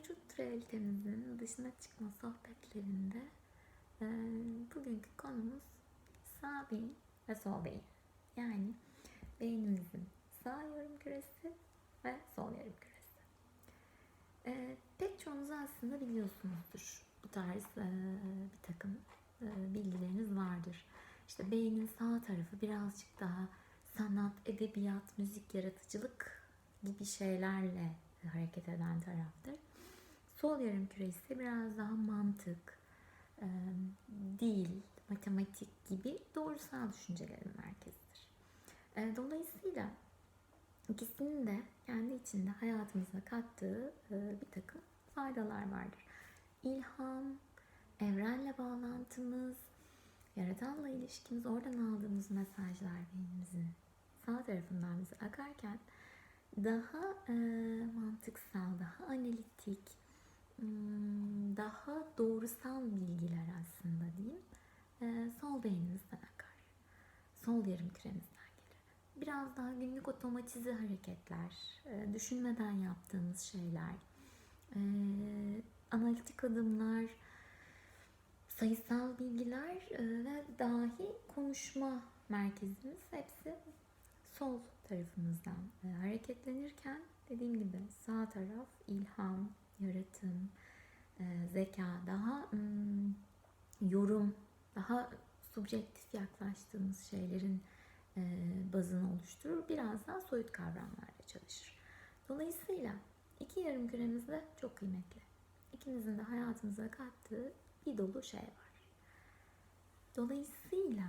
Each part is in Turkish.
mevcut realitemizin dışına çıkma sohbetlerinde e, bugünkü konumuz sağ beyin ve sol beyin. Yani beynimizin sağ yarım küresi ve sol yarım küresi. E, pek çoğunuz aslında biliyorsunuzdur bu tarz e, bir takım e, bilgileriniz vardır. İşte beynin sağ tarafı birazcık daha sanat, edebiyat, müzik, yaratıcılık gibi şeylerle hareket eden taraftır. Sol yarım küresi biraz daha mantık, dil, matematik gibi doğrusal düşüncelerin merkezidir. Dolayısıyla ikisinin de kendi içinde hayatımıza kattığı bir takım faydalar vardır. İlham, evrenle bağlantımız, yaratanla ilişkimiz, oradan aldığımız mesajlar beynimizin sağ tarafından bize akarken daha e, mantıksal, daha analitik, daha doğrusal bilgiler aslında diyeyim e, sol beynimizden akar. Sol yarım küremizden gelir. Biraz daha günlük otomatize hareketler, e, düşünmeden yaptığımız şeyler, e, analitik adımlar, sayısal bilgiler e, ve dahi konuşma merkezimiz hepsi sol tarafımızdan hareketlenirken dediğim gibi sağ taraf ilham, yaratım, e, zeka, daha yorum, daha subjektif yaklaştığımız şeylerin e, bazını oluşturur. Biraz daha soyut kavramlarla çalışır. Dolayısıyla iki yarım küremiz de çok kıymetli. İkimizin de hayatımıza kattığı bir dolu şey var. Dolayısıyla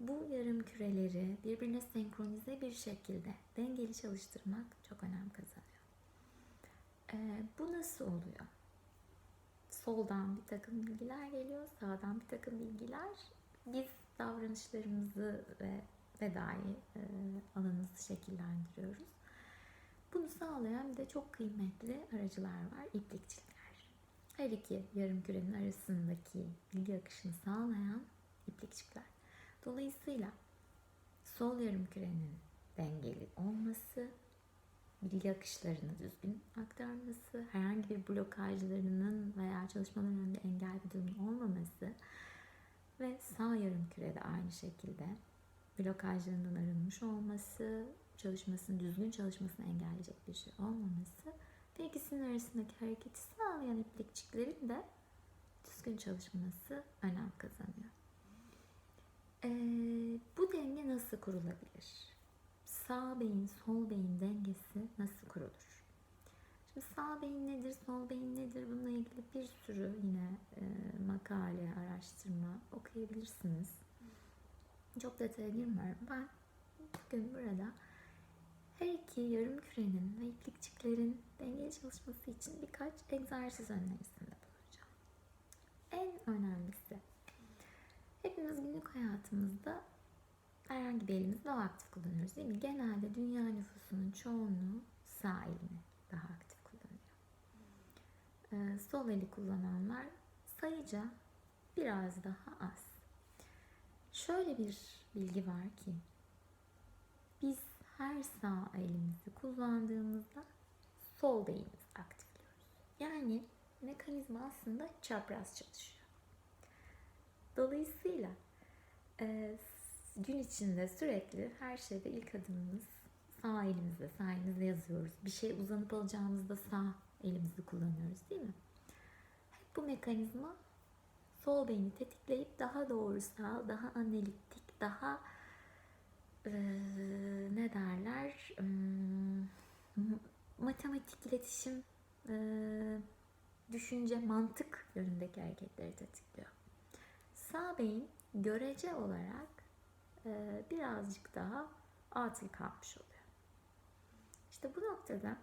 bu yarım küreleri birbirine senkronize bir şekilde dengeli çalıştırmak çok önem kazanıyor. Ee, bu nasıl oluyor? Soldan bir takım bilgiler geliyor, sağdan bir takım bilgiler. Biz davranışlarımızı ve, ve e, alanımızı şekillendiriyoruz. Bunu sağlayan bir de çok kıymetli aracılar var, iplikçiler. Her iki yarım kürenin arasındaki bilgi akışını sağlayan iplikçikler. Dolayısıyla sol yarım kürenin dengeli olması, bilgi akışlarını düzgün aktarması, herhangi bir blokajlarının veya çalışmaların önünde engel bir durumun olmaması ve sağ yarım kürede aynı şekilde blokajlarından arınmış olması, çalışmasının düzgün çalışmasını engelleyecek bir şey olmaması ve ikisinin arasındaki hareketi sağlayan iplikçiklerin de düzgün çalışması önem kazanıyor. Ee, bu denge nasıl kurulabilir? Sağ beyin, sol beyin dengesi nasıl kurulur? Şimdi sağ beyin nedir, sol beyin nedir? Bununla ilgili bir sürü yine e, makale, araştırma okuyabilirsiniz. Çok detaya girmiyorum. Ben bugün burada her iki yarım kürenin ve iplikçiklerin dengeli çalışması için birkaç egzersiz önerisinde bulunacağım. En önemlisi hepimiz günlük hayatımızda herhangi bir elimizle daha aktif kullanıyoruz değil mi? Genelde dünya nüfusunun çoğunluğu sağ elini daha aktif kullanıyor. Ee, sol eli kullananlar sayıca biraz daha az. Şöyle bir bilgi var ki biz her sağ elimizi kullandığımızda sol beynimizi aktifliyoruz. Yani mekanizma aslında çapraz çalışıyor. Dolayısıyla e, gün içinde sürekli her şeyde ilk adımımız sağ elimizde, sağ elimizde yazıyoruz. Bir şey uzanıp alacağımızda sağ elimizi kullanıyoruz değil mi? Hep bu mekanizma sol beyni tetikleyip daha doğrusal, daha analitik, daha e, ne derler hmm, matematik iletişim e, düşünce mantık yönündeki hareketleri tetikliyor. Sağ beyin görece olarak e, birazcık daha atıl kalmış oluyor. İşte bu noktada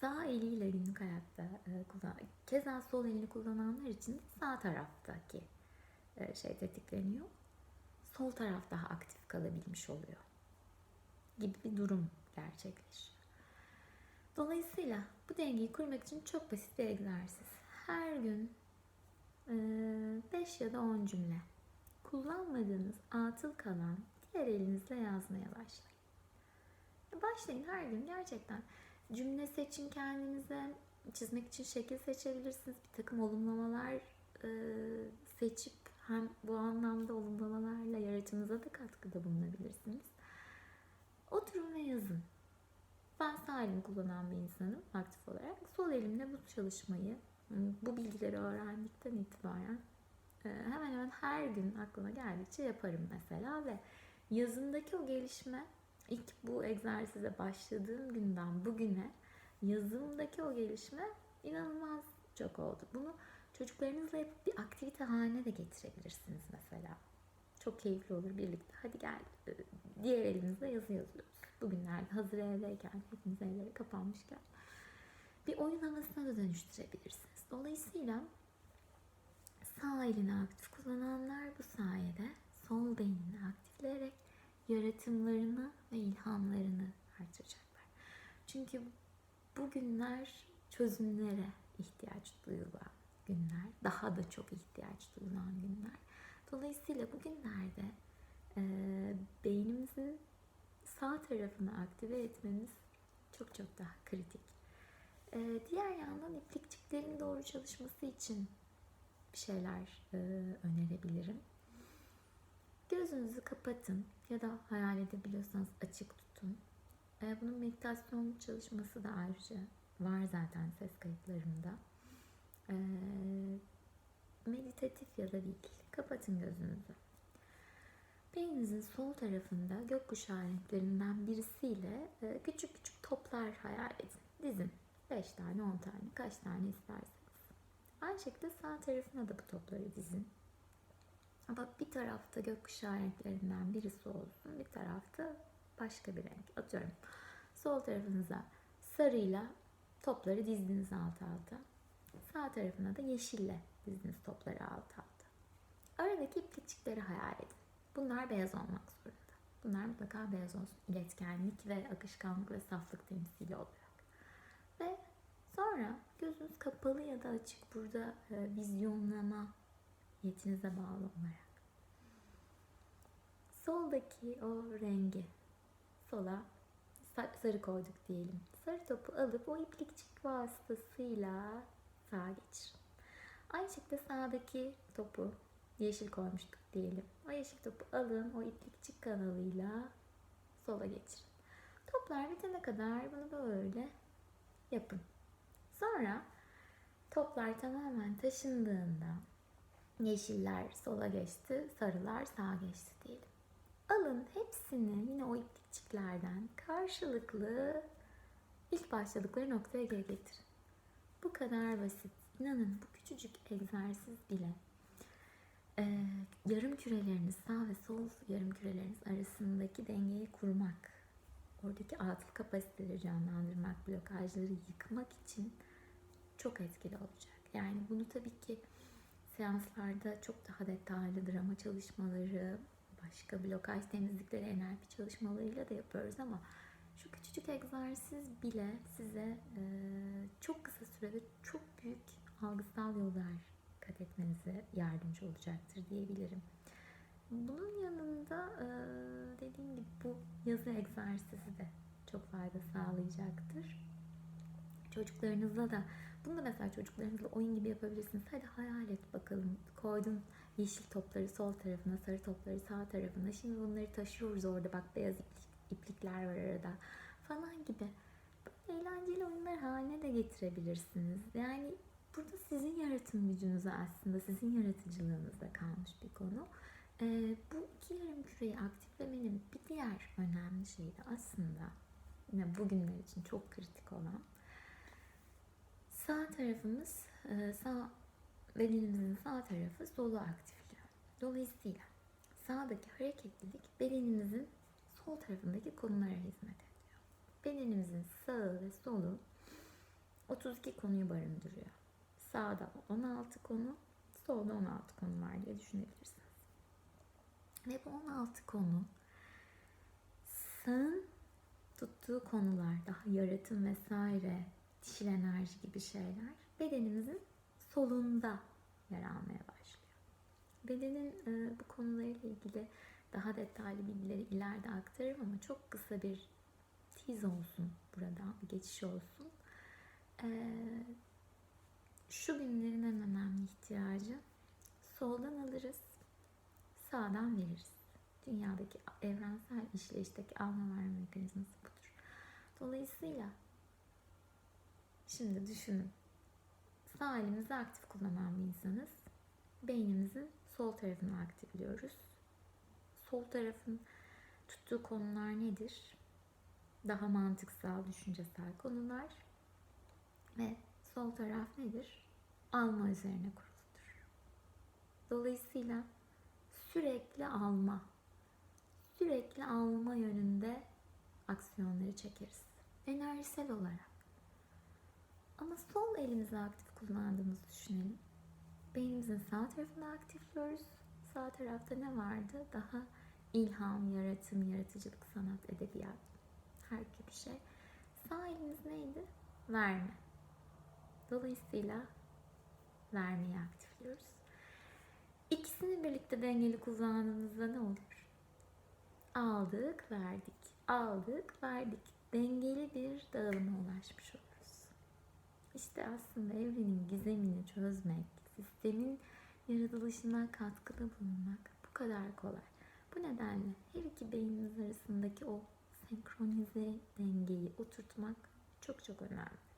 sağ eliyle günlük hayatta e, kullan, keza sol elini kullananlar için sağ taraftaki e, şey tetikleniyor. Sol taraf daha aktif kalabilmiş oluyor. Gibi bir durum gerçekleşiyor. Dolayısıyla bu dengeyi kurmak için çok basit bir egzersiz. Her gün 5 ya da 10 cümle kullanmadığınız atıl kalan diğer elinizle yazmaya başlayın. Başlayın her gün gerçekten cümle seçin kendinize. Çizmek için şekil seçebilirsiniz. Bir takım olumlamalar e, seçip hem bu anlamda olumlamalarla yaratımınıza da katkıda bulunabilirsiniz. Oturun ve yazın. Ben sağ elimi kullanan bir insanım aktif olarak. Sol elimle bu çalışmayı, bu bilgileri öğrendikten itibaren hemen hemen her gün aklıma geldikçe yaparım mesela ve yazındaki o gelişme ilk bu egzersize başladığım günden bugüne yazımdaki o gelişme inanılmaz çok oldu. Bunu çocuklarınızla yapıp bir aktivite haline de getirebilirsiniz mesela. Çok keyifli olur birlikte. Hadi gel e, diğer elimizle yazı yazıyoruz. Bugünlerde hazır evdeyken, hepimiz evlere kapanmışken bir oyun havasına da dönüştürebilirsiniz. Dolayısıyla sağ elini aktif kullananlar bu sayede sol beynini aktifleyerek yaratımlarını ve ilhamlarını artıracaklar. Çünkü bu günler çözümlere ihtiyaç duyulan günler, daha da çok ihtiyaç duyulan günler. Dolayısıyla bugünlerde e, beynimizin sağ tarafını aktive etmemiz çok çok daha kritik. E, diğer yandan iplikçiklerin doğru çalışması için şeyler e, önerebilirim. Gözünüzü kapatın ya da hayal edebiliyorsanız açık tutun. E, bunun meditasyon çalışması da ayrıca var zaten ses kayıtlarımda. E, meditatif ya da değil. Kapatın gözünüzü. Beyninizin sol tarafında gökkuşağı renklerinden birisiyle e, küçük küçük toplar hayal edin. Dizin. 5 tane, 10 tane, kaç tane isterseniz. Aynı şekilde sağ tarafına da bu topları dizin. Ama bir tarafta gökkuşağı renklerinden birisi olsun, bir tarafta başka bir renk. Atıyorum sol tarafınıza sarıyla topları dizdiniz alt alta. Sağ tarafına da yeşille dizdiniz topları alt alta. Aradaki iplikçikleri hayal edin. Bunlar beyaz olmak zorunda. Bunlar mutlaka beyaz olsun. İletkenlik ve akışkanlık ve saflık temsili olarak. Ve sonra gözünüz kapalı ya da açık burada e, vizyonlama yetinize bağlı olarak. Soldaki o rengi sola sarı koyduk diyelim. Sarı topu alıp o iplikçik vasıtasıyla sağa geçirin. Aynı şekilde sağdaki topu yeşil koymuştuk diyelim. O yeşil topu alın o iplikçik kanalıyla sola geçirin. Toplar bitene kadar bunu böyle yapın. Sonra toplar tamamen taşındığında yeşiller sola geçti, sarılar sağa geçti diyelim. Alın hepsini yine o iplikçiklerden karşılıklı ilk başladıkları noktaya geri getirin. Bu kadar basit. İnanın bu küçücük egzersiz bile e, yarım küreleriniz sağ ve sol yarım küreleriniz arasındaki dengeyi kurmak, oradaki atıl kapasiteleri canlandırmak, blokajları yıkmak için çok etkili olacak. Yani bunu tabii ki seanslarda çok daha detaylı drama çalışmaları, başka blokaj temizlikleri, enerji çalışmalarıyla da yapıyoruz ama şu küçücük egzersiz bile size e, çok kısa sürede çok büyük algısal yollar kat etmenize yardımcı olacaktır diyebilirim. Bunun yanında e, dediğim gibi bu yazı egzersizi de çok fayda sağlayacaktır. Çocuklarınızla da bunu da mesela çocuklarınızla oyun gibi yapabilirsiniz. Hadi hayal et bakalım. Koydun yeşil topları sol tarafına, sarı topları sağ tarafına. Şimdi bunları taşıyoruz orada. Bak beyaz iplik, iplikler var arada falan gibi. Böyle eğlenceli oyunlar haline de getirebilirsiniz. Yani burada sizin yaratım gücünüze aslında, sizin yaratıcılığınızda kalmış bir konu. Ee, bu iki yarım küreyi aktiflemenin bir diğer önemli şeyi de aslında yine bugünler için çok kritik olan sağ tarafımız, e, sağ bedenimizin sağ tarafı solu aktifliyor. Dolayısıyla sağdaki hareketlilik bedenimizin sol tarafındaki konulara hizmet ediyor. Bedenimizin sağı ve solu 32 konuyu barındırıyor. Sağda 16 konu, solda 16 konu var diye düşünebilirsiniz. Ve bu 16 konu sağın tuttuğu konular, daha yaratım vesaire, dişil enerji gibi şeyler bedenimizin solunda yer almaya başlıyor. Bedenin e, bu konularıyla ilgili daha detaylı bilgileri ileride aktarırım ama çok kısa bir tiz olsun burada. Bir geçiş olsun. Ee, şu günlerin en önemli ihtiyacı soldan alırız, sağdan veririz. Dünyadaki evrensel işleyişteki alma verme mekanizması budur. Dolayısıyla şimdi düşünün. Sağ elimizi aktif kullanan bir insanız. Beynimizin sol tarafını aktifliyoruz. Sol tarafın tuttuğu konular nedir? Daha mantıksal, düşüncesel konular. Ve sol taraf nedir? Alma üzerine kuruludur. Dolayısıyla sürekli alma, sürekli alma yönünde aksiyonları çekeriz. Enerjisel olarak. Ama sol elimizi aktif kullandığımızı düşünelim. Beynimizin sağ tarafını aktifliyoruz. Sağ tarafta ne vardı? Daha ilham, yaratım, yaratıcılık, sanat, edebiyat, her gibi şey. Sağ elimiz neydi? Verme. Dolayısıyla vermeyi aktifliyoruz. İkisini birlikte dengeli kullandığımızda ne olur? Aldık, verdik. Aldık, verdik. Dengeli bir dağılıma ulaşmış oluruz. İşte aslında evrenin gizemini çözmek, sistemin yaratılışına katkıda bulunmak bu kadar kolay. Bu nedenle her iki beynimiz arasındaki o senkronize dengeyi oturtmak çok çok önemli.